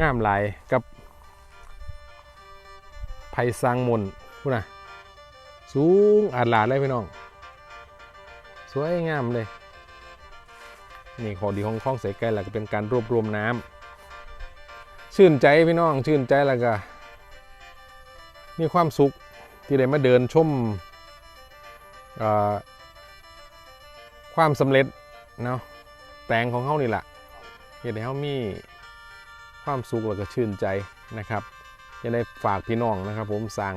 งามหลายกับไผ่สร้างมนต์พูนะสูงอาดหลาดเลยพี่น้อง สวยงามเลย นี่ของดีของคลองเสแก้ล้วก็เป็นการรวบรวมน้ำชื่นใจพี่น้องชื่นใจแล้วก็มีความสุขที่ได้มาเดินชมเอ่อความสำเร็จเนาะแปลงของเขานี่แหละเห็นให้เขามี ความสุขแล้วก็ชื่นใจนะครับจะได้ฝากพี่น้องนะครับ ผมสั่ง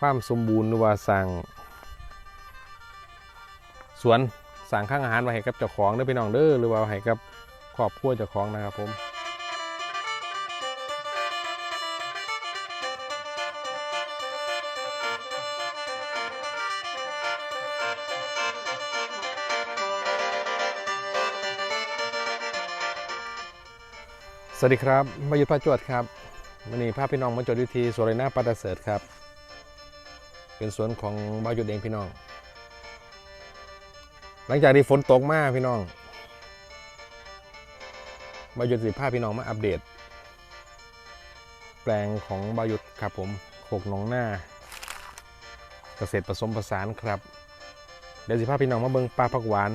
ความสมบูรณ์หรือว่าสั่งสวนสั่งข้างอาหารไว้ให้กับเจ้าของเด้อพี่น้องเด้อหรือว่าให้กับครอบครัวเจ้าของนะครับผม สวัสดีครับ มายุทธพระจวดครับวันนี้พาพี่น้องมาจดอยู่ที่สวนไรนาปาตาเสริฐครับ เป็นสวนของบายุทธเองพี่น้อง หลังจากที่ฝนตกมากพี่น้องบายุทธสิพาพี่น้องมาอัปเดต แปลงของบายุทธครับผมโคกหนองหน้า เกษตรผสมผสานครับ เดี๋ยวสิพาพี่น้องมาเบิ่งปลาผักหวาน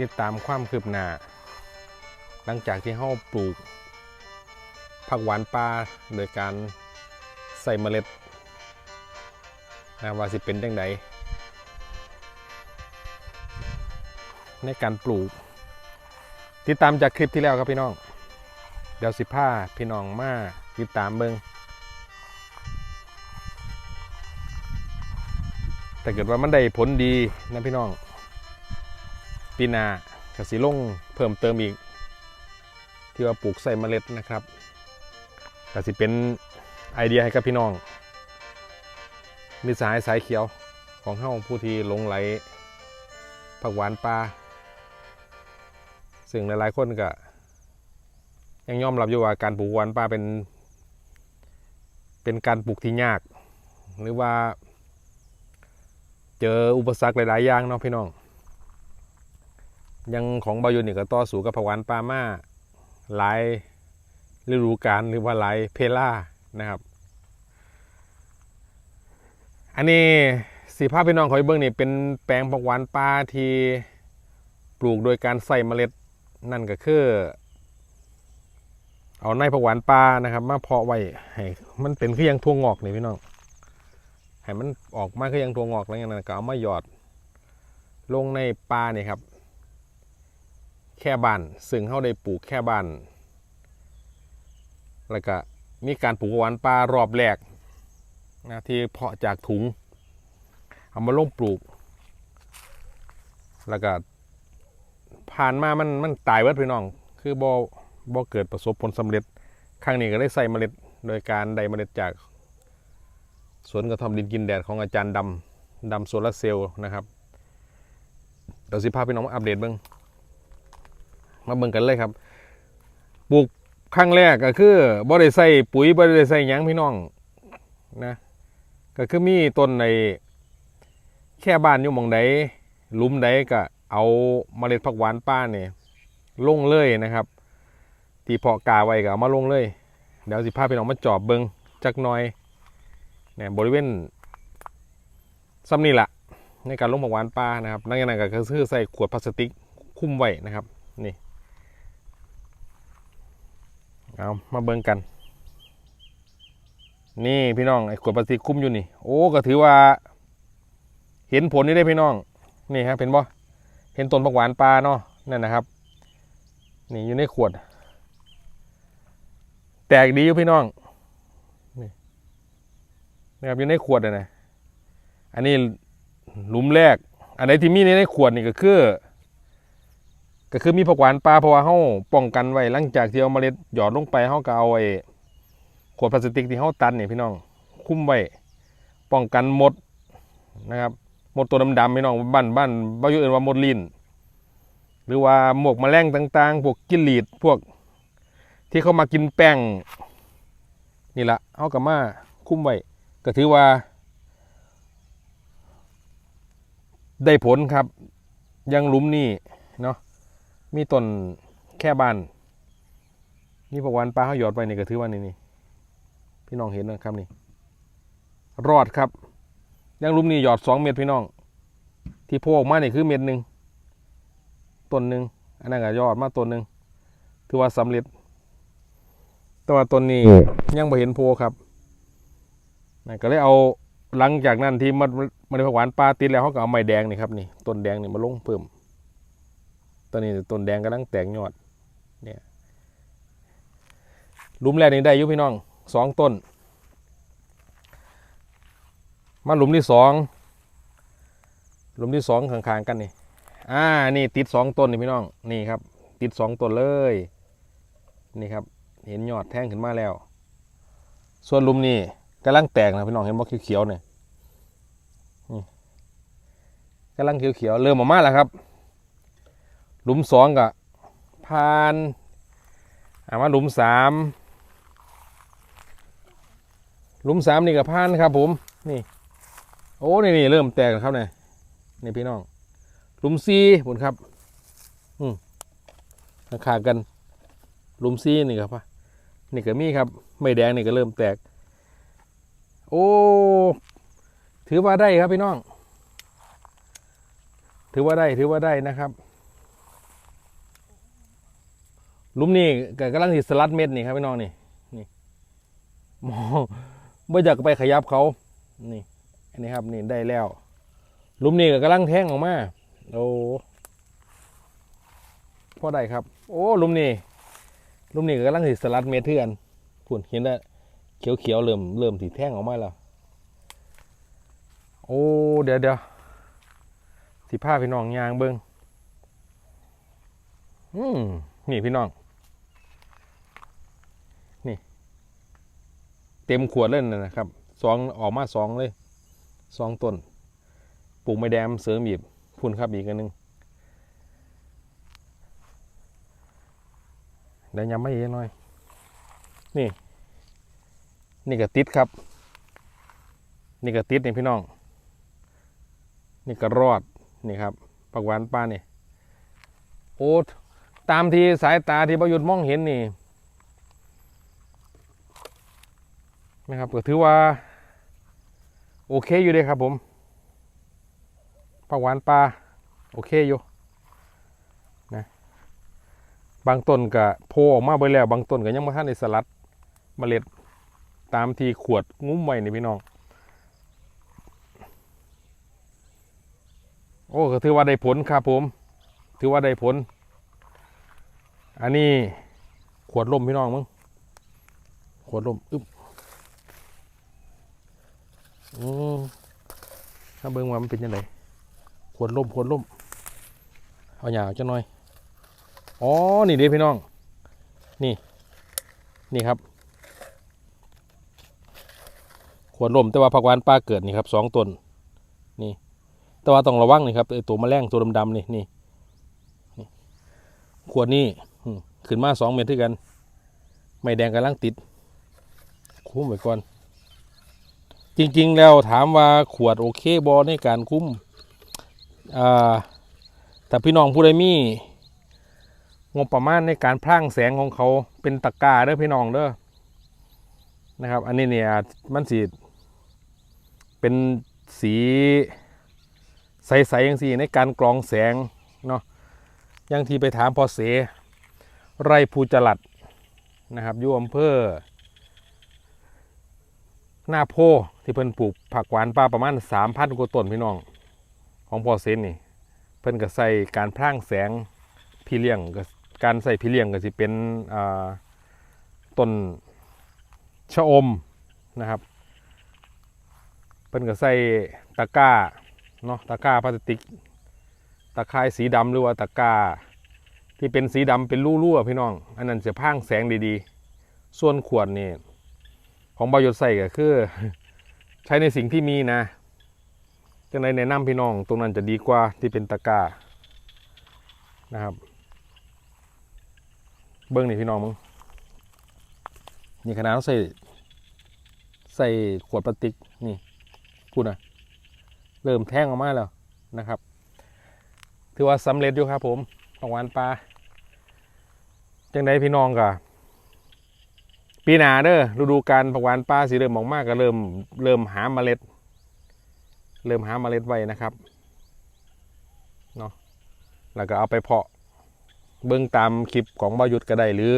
ติดตามความคืบหน้า หลังจากที่เฮาปลูก ผักหวานปลาโดยการใส่เมล็ดนะว่าสิเป็นจังไดในการปลูก ติดตามจากคลิปที่แล้วครับพี่น้อง เดี๋ยวสิผ้าพี่น้องมาติดตามเบิงแต่เกิดว่ามันได้ผลดีนะพี่น้อง ปีน้ากสิลงเพิ่มเติมอีก ที่ว่าปลูกใส่เมล็ดนะครับ ก็สิเป็นไอเดียให้กับพี่น้อง มีสายสายเขียวของเฮ้าผู้ที่ลงไหลผักหวานปลาซึ่งหลายๆคนก็ยังยอมรับอยู่ว่าการปลูกหวานปลาเป็น เป็นการปลูกที่ยาก หรือว่า เจออุปสรรคหลาย ๆ อย่างเนาะพี่น้อง ยังของบายุนนี่ก็ต่อสู้กับผักหวานปลามาหลาย ฤดูกาลหรือว่าหลายเพล่านะครับ อันนี้สีภาพพี่น้องขอยเบิ้งนี่เป็นแปลงผักหวานปลาที่ปลูกโดยการใส่เมล็ดนั่นก็คือเอาในผักหวานปลานะครับมาเพาะไว้ให้มันเป็นคือยังทั่วงอกนี่พี่น้องให้มันออกมาคือยังทั่วงอกแล้วอย่างนั้นก็เอามาหยอด ลงในปลานี่ครับ แค่บานซึ่งเขาได้ปลูกแค่บาน แล้วก็มีการปลูกหวานปลารอบแรกนะที่เพาะจากถุง เอามาลงปลูก แล้วก็ผ่านมามันมันตายเวิดพี่น้อง คือบ่บ่เกิดประสบผลสำเร็จ ครั้งนี้ก็ได้ใส่เมล็ด โดยการได้เมล็ดจากสวนกระท่อมดินกินแดดของอาจารย์ดำดำโซลาร์เซลล์นะครับเดี๋ยวสิพาพี่น้องมาอัปเดตเบิ้งมาเบิ่งกันเลยครับปลูก ครั้งแรกก็คือบ่ได้ใส่ปุ๋ยบ่ได้ใส่ยังพี่น้องนะก็คือมีต้นในแค่บ้านอยู่มองใดหลุมใดก็เอาเมล็ดผักหวานป้าเนี่ยลงเลยนะครับ ที่เพาะกาไว้ก็เอามาลงเลย เดี๋ยวสิพาพี่น้องมาจอบเบิงจักหน่อยเนี่ยบริเวณซ้ำนี่แหละในการลงผักหวานป้านะครับนั่นอย่างนั้นก็คือใส่ขวดพลาสติกคุ้มไว้นะครับนี่ เอามาเบิ่งกัน นี่พี่น้องไอ้ขวดพลาสติกคุ้มอยู่นี่ โอ้ก็ถือว่า เห็นผลนี่ได้พี่น้อง นี่ครับเห็นบ่เห็นต้นผักหวานปลาเนาะนั่นนะครับ นี่อยู่ในขวด แตกดีอยู่พี่น้องนี่นะครับอยู่ในขวดเลยนะอันนี้หลุมแรก อันไหนที่มีในขวดนี่ก็คือ ก็คือมีผักหวานปลาเพราะว่าเฮาป้องกันไว้หลังจากที่เอาเมล็ดหยอดลงไปเฮาก็เอาไอ้ขวดพลาสติกที่เฮาตันนี่พี่น้อง คุ้มไว้ป้องกันมดนะครับมดตัวดำๆพี่น้องบ้านบ้านบ้านอยู่อื่นว่ามดลินหรือว่าหมวกแมลงต่างๆพวกกินหลีดพวกที่เขามากินแป้งนี่ละเฮาก็มาคุ้มไว้ก็ถือว่า ได้ผลครับยังลุมนี่เนาะ มีต้นแค่บานนี่ผักหวานปลาเขาหยอดไปนี่ก็ถือว่านี่นี่พี่น้องเห็นนะครับนี่ รอดครับยังลุมนี่หยอดสองเม็ดพี่น้อง ที่โผล่ออกมานี่คือเม็ดหนึ่งต้นหนึ่งอันนั้นก็ยอดมาต้นหนึ่งถือว่าสำเร็จ แต่ว่าต้นนี้ยังไม่เห็นโพครับนั่นก็เลยเอาหลังจากนั้นที่มันมันผักหวานปลาติดแล้วเขาก็เอาไม้แดงนี่ครับนี่ต้นแดงนี่มาลงเพิ่ม ตอนนี้ต้นแดงกำลังแตกยอดเนี่ยลุมแรกนี่ได้ยุพี่น้องสองต้น มาหลุมที่สองหลุมที่สองข้างๆกันนี่อ่านี่ติดสองต้นนี่พี่น้องนี่ครับ ติดสองต้นเลยนี่ครับ เห็นยอดแท่งขึ้นมาแล้ว ส่วนลุมนี่กำลังแตกนะพี่น้องเห็นบ่เขียวๆเนี่ยกำลังเขียวๆเริ่มออกมาแล้วครับ หลุมสองกับพานอ่ามาหลุมสามหลุมสามนี่กับพานครับผมนี่ โอ้นี่นี่เริ่มแตกครับเนี่ยนี่พี่น้อง หลุมซีผลครับ อืมขากัน หลุมซีนี่ครับนี่ก็มีครับ ไม่แดงนี่ก็เริ่มแตก โอ้ถือว่าได้ครับพี่น้อง ถือว่าได้ถือว่าได้นะครับ ห ลุมนี่ก็กำลังสิสลัดเม็ดนี่ครับพี่น้องนี่นี่มองไม่อยากไปขยับเขานี่อันนี้ครับนี่ได้แล้วลุมนี่ก็กำลังแทงออกมาโอ้พอได้ครับ โอ้ลุมนี่ลุมนี่ก็กำลังสิสลัดเม็ดเทือนคุณเห็นได้เขียวๆเริ่มเริ่มถีแทงออกมาแล้วโอ้เดี๋ยวเดี๋ยวสิผ้าพี่น้องยางเบิ้งอืมนี่พี่น้อง เต็มขวดเลยนะครับสองออกมาสองเลยสองต้นปลูกไม้แดงเสริมอีกพุ่นครับอีกอันหนึงเดี๋ยวย้ำไม่เยอะหน่อย นี่ นี่ก็ติดครับ นี่ก็ติดนี่พี่น้อง นี่ก็รอดนี่ครับผักหวานป้านี่โอ้ตามที่สายตาที่ประยุทธ์มองเห็นนี่ นะครับก็ถือว่า โอเคอยู่เลยครับผมผักหวานปลาโอเคอยู่นะบางต้นก็โผล่ออกมาไปแล้วบางต้นก็ยังม่ทันได้สลัดเมล็ดตามที่ขวดงุ้มไว้นี่พี่น้อง โอ้ก็ถือว่าได้ผลครับผม ถือว่าได้ผล อันนี้ขวดลมพี่น้องมึงขวดลมอึ๊บ อืมถ้าเบิ่งว่ามันเป็นยังไงขวดล่มขวดล่มเอาหยาจะหน่อย อ๋อ นี่เด้พี่น้อง นี่ นี่ครับ ขวดล่มแต่ว่าผักหวานปลาเกิดนี่ครับสองต้น นี่ แต่ว่าต้องระวังนี่ครับไอตัวแมลงตัวดำๆนี่นี่ ขวดนี่ขึ้นมาสองเมตรที่กัน ไม่แดงกำลังติด คุ้มไว้ก่อน ริง ๆ แล้วถามว่าขวดโอเคบอในการคุ้มอ่าแต่พี่น้องผู้ใดมีงบประมาณในการพร่างแสงของเขาเป็นตะกาเด้อพี่น้องเด้อนะครับ อันนี้เนี่ยมันสีเป็นสีใสๆอย่างสีในการกรองแสงเนาะอยังที่ไปถามพอเส ไรภูจรัดนะครับอยู่อำเภอหน้าโพ ที่เพิ่นปลูกผักหวานป่าประมาณสามพันกว่าต้นพี่น้อง ของพอเซนนี่ เพิ่นก็ใส่การพร่างแสงพี่เลี้ยงก็การใส่พี่เลี้ยงก็สิเป็นต้นชะอมนะครับ เพิ่นก็ใส่ตะกร้าเนาะตะกร้าพลาสติก ตะข่ายสีดำหรือว่าตะกร้า ที่เป็นสีดำเป็นรูๆพี่น้อง อันนั้นจะพร่างแสงดีๆ ส่วนขวดนี่ของบายศใส่ก็คือ ใช้ในสิ่งที่มีนะจังในแนะนำพี่น้องตรงนั้นจะดีกว่าที่เป็นตะกร้านะครับ เบิ้งนี่พี่น้องมึงนี่ขนาดเราใส่ ใส่ขวดพลาสติกนี่พูดนะเริ่มแท่งออกมาแล้วนะครับ ถือว่าสำเร็จอยู่ครับผมของหวานปลาจังใดพี่น้องก็ ปีหนาเด้อฤดูกาลผักหวานป่าสิเริ่มออกมากก็เริ่มเริ่มหาเมล็ด เริ่มหาเมล็ดไว้นะครับเนาะแล้วก็เอาไปเพาะเบิ่งตามคลิปของบายุทธก็ได้หรือ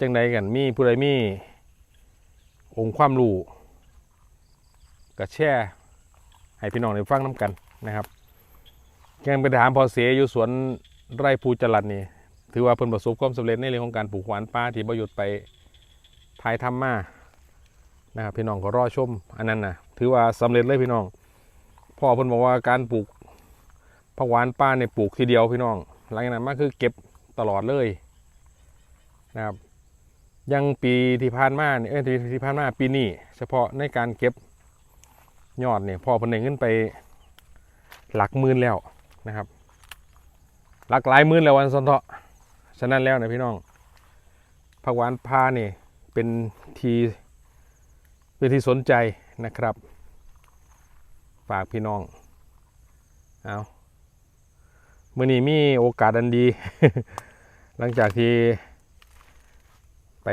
จังใดกันมีผู้ใดมีองค์ความรู้ก็แชร์ให้พี่น้องได้ฟังน้กันนะครับยังไปถามพอเสียอยู่สวนไร่ภูจรัดนี่ถือว่าเพิ่นประสบความสำเร็จในเรื่องของการปลูกหวานป่าที่บายุทธไป ถ่ายทำมานะครับพี่น้องก็รอชมอันนั้นนะถือว่าสำเร็จเลยพี่น้องพ่อเพิ่นบอกว่าการปลูกผักหวานป่าเนี่ยปลูกทีเดียวพี่น้อง หลังจากนั้นมาคือเก็บตลอดเลยนะครับยังปีที่ผ่านมาเนี่ยเอ้ยที่ที่ผ่านมาปีนี้เฉพาะในการเก็บยอดเนี่ยพอเพิ่นได้เงินไปหลักหมื่นแล้วนะครับ หลักหลายหมื่นแล้ววันสันเถาะฉะนั้นแล้วนะพี่น้องผักหวานพาเนี่ย เป็นทีเป็นที่สนใจนะครับ ฝากพี่น้องเอาเมื่อนี้มีโอกาสอันดี หลังจากที่ไป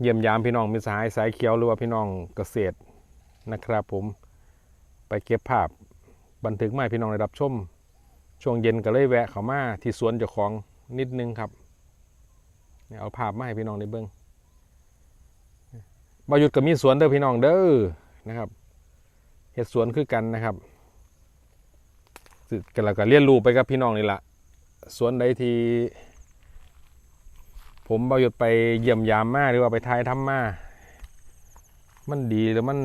เยี่ยมยามพี่น้องมิสหายสายเขียวหรือว่าพี่น้องเกษตรนะครับ ผมไปเก็บภาพบันทึกมาให้พี่น้องได้รับชม ช่วงเย็นก็เลยแวะเขามาที่สวนเจ้าของนิดนึงครับเอาภาพมาให้พี่น้องได้เบิ่ง บายุดก็มีสวนเด้อพี่น้องเด้อนะครับเฮ็ดสวนคือกันนะครับกันแล้วก็เรียนรู้ไปกับพี่น้องนี่แหละสวนใดที่ผมเบายุดไปเยี่ยมยามมาหรือว่าไปทายทำมามันดีแล้วมัน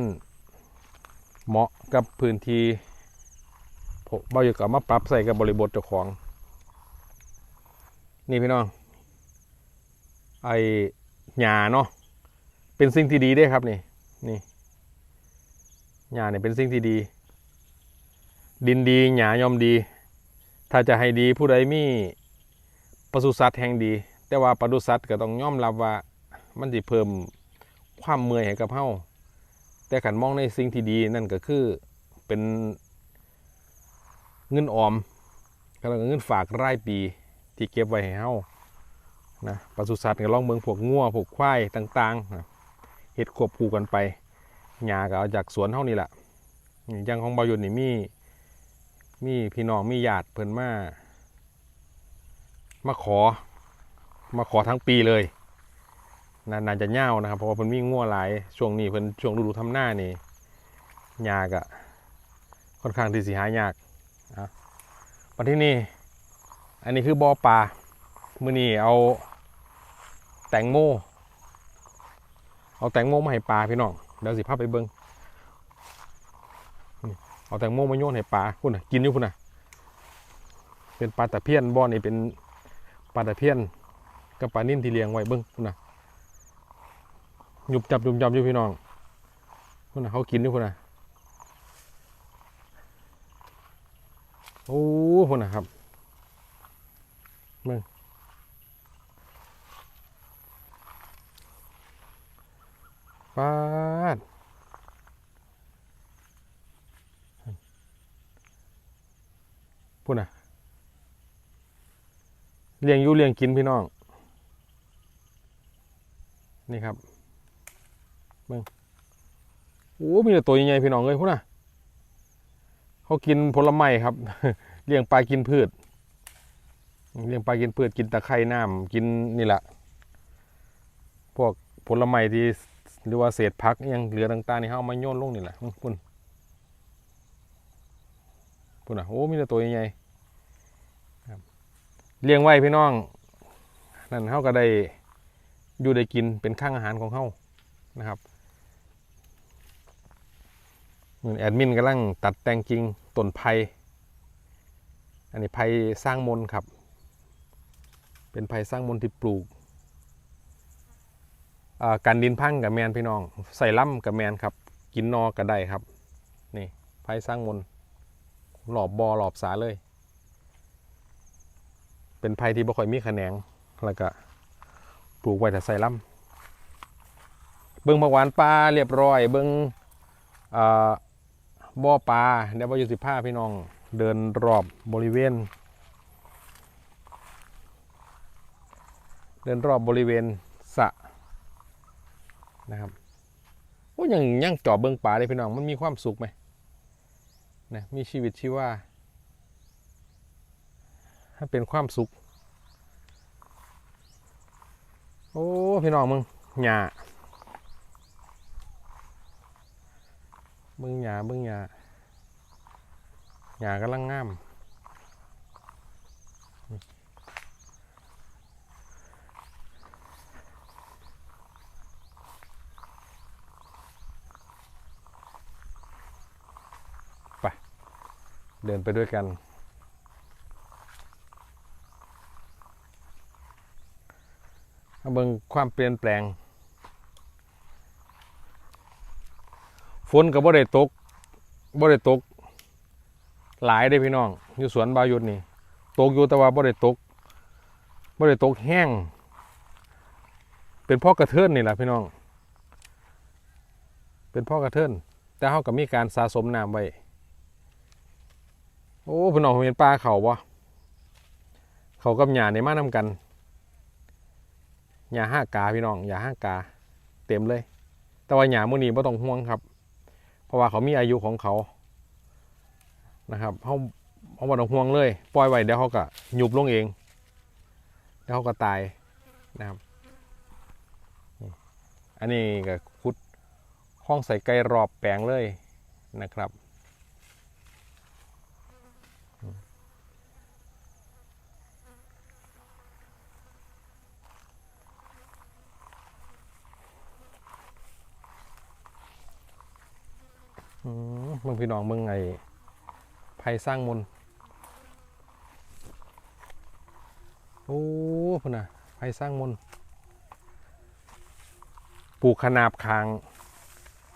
เหมาะกับพื้นที่ผมเบายุดก็มาปรับใส่กับบริบทเจ้าของ นี่พี่น้องไอหญ้าเนาะ เป็นสิ่งที่ดีด้วยครับนี่นี่หญ้าเนี่ยเป็นสิ่งที่ดี ดินดีหยายอมดี ถ้าจะให้ดีผู้ใดมีปศุสัตว์แห่งดี แต่ว่าปศุสัตว์ก็ต้องยอมรับว่ามันสิเพิ่มความเมื่อยให้กับเฮาแต่ขันมองในสิ่งที่ดีนั่นก็คือเป็นเงินออมก็แล้วก็เงินฝากรายปีที่เก็บไว้ให้เฮานะปศุสัตว์ก็ลองเบิ่งพวกงัวพวกควายต่างๆนะ เฮ็ดควบคู่กันไปหญ้าก็เอาจากสวนเฮานี่แหละอย่างของบายุนนี่มีมีพี่น้องมีญาติเพิ่นมามาขอ มาขอทั้งปีเลยนาน่าจะเง่าวนะครับ เพราะว่าเพิ่นมีงัวหลายช่วงนี้เพิ่นช่วงฤดูทำหน้านี่ยากอะค่อนข้างที่สิหายากอะมาที่นี่ อันนี้คือบ่อปลามื้อนี้เอาแตงโม เอาแตงโมมาให้ปลาพี่น้องเดี๋ยวสิพาไปเบิ่งเอาแตงโมมาโยนให้ปลาคุณน่ะกินอยู่คุณน่ะ เป็นปลาตะเพียนบ่อนี่เป็นปลาตะเพียนกับปลานิ่นที่เลี้ยงไว้เบิ้งคุณน่ะหยุบจับหยุบจับอยู่พี่น้องคุณน่ะเขากินอยู่คุณน่ะโอ้คุณน่ะครับเบิ้ง ปลาดพุ่นะเลี้ยงอยู่เลี้ยงกินพี่น้อง นี่ครับเบิ่งโอ้มีแต่ตัวใหญ่ๆพี่น้องเลยพุ่นะเขากินผลไม้ครับ เลี้ยงปลากินพืช เลี้ยงปลากินพืชกินตะไคร่น้ำกินนี่แหละพวกผลไม้ที่ หรือว่าเศษพักยังเหลือต่างๆนี่เขามาโยนลงนี่แหละพุ่นพุ่นน่ะโอ้มีแต่ตัวใหญ่เลี้ยงไว้พี่น้องนั่นเขาก็ได้อยู่ได้กินเป็นข้างอาหารของเขานะครับเหมือนแอดมินกำลังตัดแต่งกิ่งต้นไผ่อันนี้ไผ่สร้างมนครับ เป็นไผ่สร้างมนที่ปลูก กันดินพังกับแมนพี่น้องใส่ล่ำกับแมนครับ กินนอก็ได้ครับ นี่ไผ่สร้างมนหลอบบอหลอบสาเลย เป็นไผ่ที่บ่ค่อยมีแขนงแล้วก็ปลูกไว้แต่ใส่ล่ำเบิ้งผักหวานปลาเรียบร้อย เบิ้งเอ่อบ่อปลาเดี๋ยวว่อยู่สิบห้าพี่น้องเดินรอบบริเวณ เดินรอบบริเวณสระ นะครับโอ้ยังยังจอบเบิ้งป่าเลยพี่น้องมันมีความสุขไหมนะมีชีวิตชีว่าถ้าเป็นความสุข โอ้พี่น้องมึงหญ้าเบิ้งหญ้าเบิ้งหญ้าหญ้ากำลังงาม เดินไปด้วยกัน เบิ่งความเปลี่ยนแปลง ฝนกับบ่ได้ตกบ่ได้ตก หลายได้พี่น้อง อยู่สวนบายุดนี่ตกอยู่แต่ว่าบ่ได้ตกบ่ได้ตกแห้ง เป็นพ่อกระเทินนี่แหละพี่น้อง เป็นพ่อกระเทินแต่เขาก็มีการสะสมน้ำไว้ โอ้พี่น้องเห็นปลาเขาบ่เขากับหญ้าในมานำกันหญ้าห้ากาพี่น้องหญ้าห้ากา เต็มเลย แต่ว่าหญ้ามื้อนี้บ่ต้องห่วงครับ เพราะว่าเขามีอายุของเขานะครับเขาเขาบ่ต้องห่วงเลย ปล่อยไว้เดี๋ยวเขาก็ยุบลงเองเดี๋ยวเขาก็ตายนะครับอันนี้ก็ขุดห้องใส่ไก่รอบแปลงเลยนะครับ มึงพี่น้องมึงไงไผ่สร้างมนต์โอ้พุ่นน่ะไผ่สร้างมนต์ปลูกขนาบคาง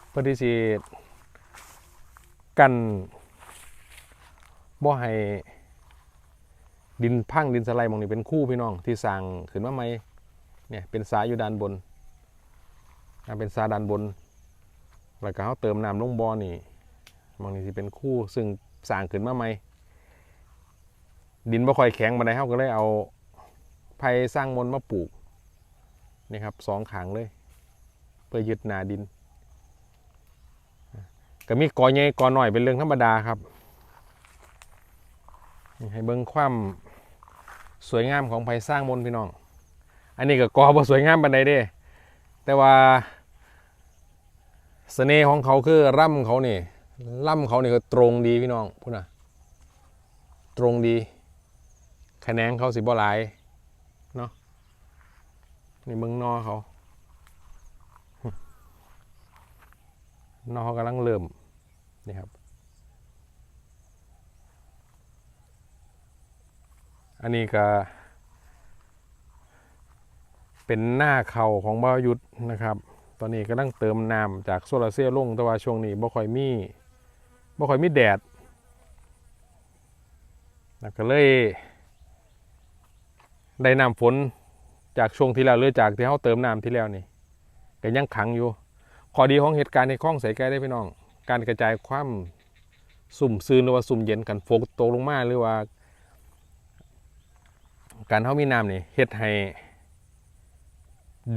เพื่อที่สิกันบ่ให้ดินพังดินสไลด์มองนี้เป็นคู่พี่น้องที่สร้างขึ้นมาใหม่เนี่ยเป็นสายอยู่ด้านบนเป็นสาด้านบน แล้วก็เขาเติมน้ำลงบ่อนี่บางทีสิเป็นคู่ซึ่งสร้างขึ้นมาใหม่ดินบ่ค่อยแข็งมาได้เขาก็เลยเอาไผ่สร้างมนมาปลูกนี่ครับสองขางเลย เพื่อยึดหนาดิน ก็มีกอใหญ่กอหน่อยเป็นเรื่องธรรมดาครับ ให้เบิ่งความสวยงามของไผ่สร้างมนพี่น้อง อันนี้ก็กอบ่สวยงามปานใดเด้ แต่ว่า เสน่ห์ของเขาคือร่ำเขานี่ร่ำเขานี่ก็ตรงดีพี่น้องพูดนะตรงดีคะแนนเขาสิบ่หลายเนาะนี่มึงนอเขานอเขากำลังเริ่มนี่ครับ อันนี้ก็ เป็นหน้าเข่าของบายุทธนะครับ อนนี้กำลังเติมน้ำจากโซลาร์เซลล์ลงแต่ว่าช่วงนี้บ่ค่อยมีบ่ค่อยมีแดดนะก็เลยได้น้ำฝนจากช่วงที่แล้วหรือจากที่เขาเติมน้ำที่แล้วนี่ก็ยังขังอยู่ข้อดีของเหตุการณ์ในคลองใส่ไก่ได้พี่น้อง การกระจายความสุ่มซืนหรือว่าสุ่มเย็นกันฝนตกลงมาหรือว่า การเขามีน้ำนี่เฮ็ดให้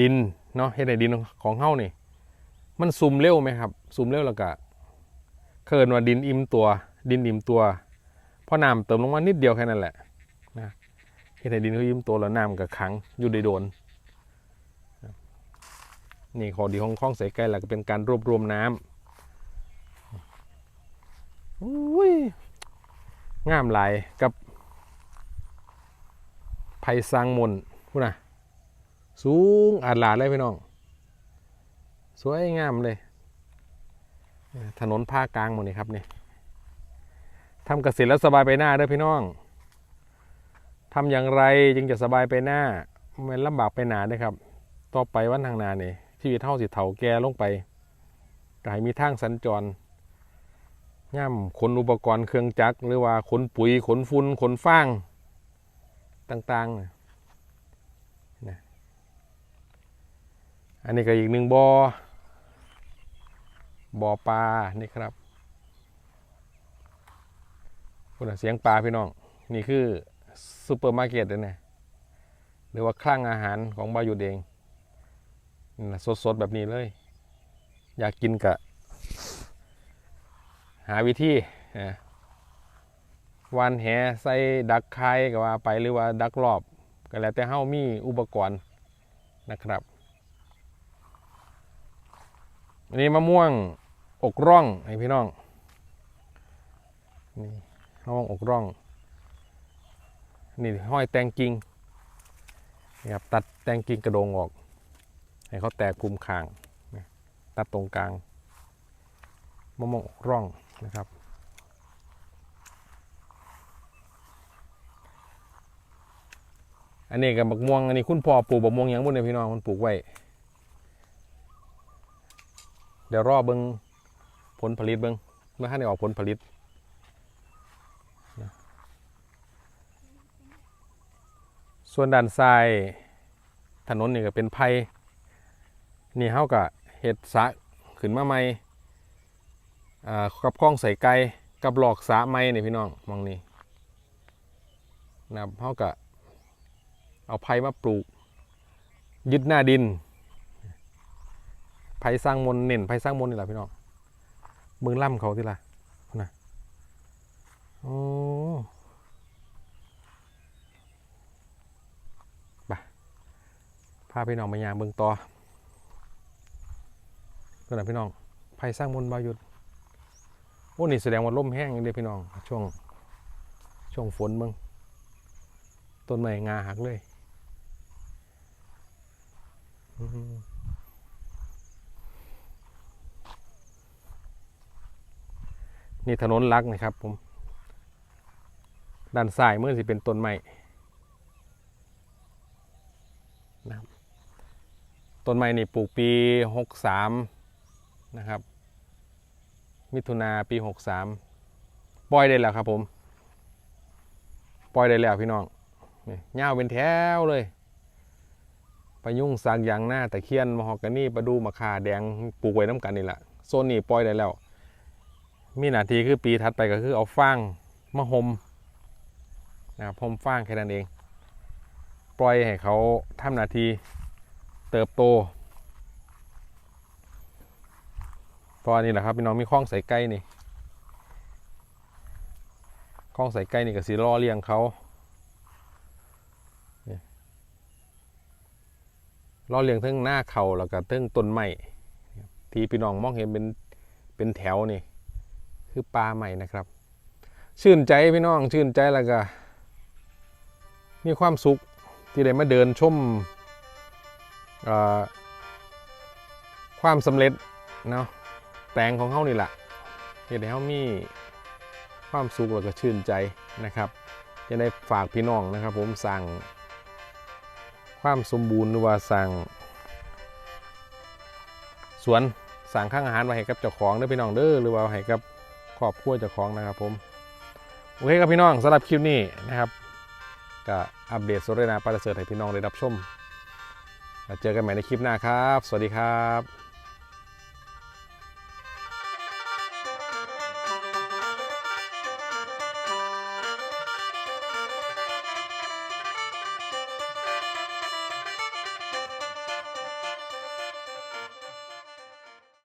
ดิน เนาะเฮ็ดให้ดินของเฮานี่ มันซุ่มเร็วไหมครับซุ่มเร็วแล้วก็เคินว่าดินอิ่มตัว ดินอิ่มตัวพอน้ำเติมลงมานิดเดียวแค่นั้นแหละนะเฮ็ดให้ดินเขาอิ่มตัวแล้วน้ำก็ขังอยู่ในโดนนี่ข้อดีของคลองใส่ไก่แล้วก็เป็นการรวบรวมน้ำอุ้ยงามหลายกับไผ่สร้างมนต์พูดนะ สูงอาดหลาดเลยพี่น้อง สวยงามเลย ถนนภาคกลางหมดนี่ครับนี่ทำเกษตรแล้วสบายไปหน้าเด้อพี่น้องทำอย่างไรจึงจะสบายไปหน้าไม่ลำบากไปหนาเด้ครับ ต่อไปวันทางนานี่ชีวิตเท่าสิเถาแก่ลงไปก็ให้มีทางสัญจรย่ำขนอุปกรณ์เครื่องจักรหรือว่าขนปุ๋ยขนฝุ่นขนฟางต่าง ๆน่ะ อันนี้ก็อีกหนึ่งบอ่อบ่อปลานี่ครับคุณเสียงปลาพี่น้อง นี่คือซูเปอร์มาร์เก็ตเลยนะหรือว่าคลั่งอาหารของบายุดเองนะสดๆ แบบนี้เลย อยากกินกะ หาวิธีวานแหใส่ดักไข่ก็ว่าไปหรือว่าดักรอบ ก็แล้วแต่เฮามีอุปกรณ์นะครับ อันนี้มะม่วงอกร่องให้พี่น้องนี่มะม่วงอกร่อง นี่ห้อยแตงกิ่งนี่ครับตัดแตงกิ่งกระโดงออก ให้เขาแตกคุมคางตัดตรงกลางมะม่วงอกร่องนะครับอันนี้กับบักม่วงอันนี้คุณพ่อปลูกบักม่วงยังบุญเนี่ยพี่น้องมันปลูกไว้ เดี๋ยวรอเบิงผลผลิตเบิงเมื่อท่านได้ออกผลผลิตส่วนด้านซ้ายถนนนี่ก็เป็นไผ่นี่เฮากับเห็ดสะขึ้นมาใหม่กับคลองใส่ไก่กับหลอกสระไม้นี่พี่น้องมองนี่นะครับเฮากับเอาไผ่มาปลูก ยึดหน้าดิน ผ่สร้างมนต์เน้นไผ่สร้างมนต์นี่แหละพี่น้องเมืองล่ำเขาที่ละนะโอ้ไปพาพี่น้องมายามเบิ่งต่อเพื่อนนะพี่น้องไผ่สร้างมนต์บายุดโอ้นี่แสดงว่าล่มแห้งเด้พี่น้อง ช่วง ช่วงฝนเบิ่งต้นไม้งาหักเลย อืม นี่ถนนลักนะครับผม ด้านซ้ายเมื่อสิเป็นต้นไม้นะต้นไม้นี่ปลูกปีหกสามนะครับ มิถุนาปีหกสามปล่อยได้แล้วครับผม ปล่อยได้แล้วพี่น้องนี่เงาวเป็นแถวเลยปยุ่งสางยางหน้าตะเคียนมะฮอกกานี่ประดูมะขาแดงปลูกไว้น้ำกันนี่แหละโซนนี้ปล่อยได้แล้ว มีหน้าที่คือปีถัดไปก็คือเอาฟางมาห่มนะครับห่มฟางแค่นั้นเอง ปล่อยให้เขาทำหน้าที่เติบโตเพราะอันนี้แหละครับพี่น้องมีคลองใส่ไก่นี่คลองใส่ไก่นี่ก็สีล่อเลี้ยงเขาล้อเลียงทั้งหน้าเขาแล้วก็ทั้งต้นไม้ที่พี่น้องมองเห็นเป็นเป็นแถวนี่ คือปลาใหม่นะครับ ชื่นใจพี่น้องชื่นใจแล้วก็มีความสุขที่ได้มาเดินชมความสำเร็จเนาะแปลงของเขานี่แหละเห็นให้เขามีความสุขแล้วก็ชื่นใจนะครับ จะได้ฝากพี่น้องนะครับ ผมสั่งความสมบูรณ์หรือว่าสั่งสวนสั่งข้างอาหารไว้ให้กับเจ้าของเด้อพี่น้องเด้อหรือว่าให้กับ ครอบครัวเจ้าของนะครับผมโอเคครับพี่น้องสำหรับคลิปนี้นะครับก็อัปเดตสดเลยนาปลาเสริฐให้พี่น้องได้รับชมแล้วเจอกันใหม่ในคลิปหน้าครับ สวัสดีครับ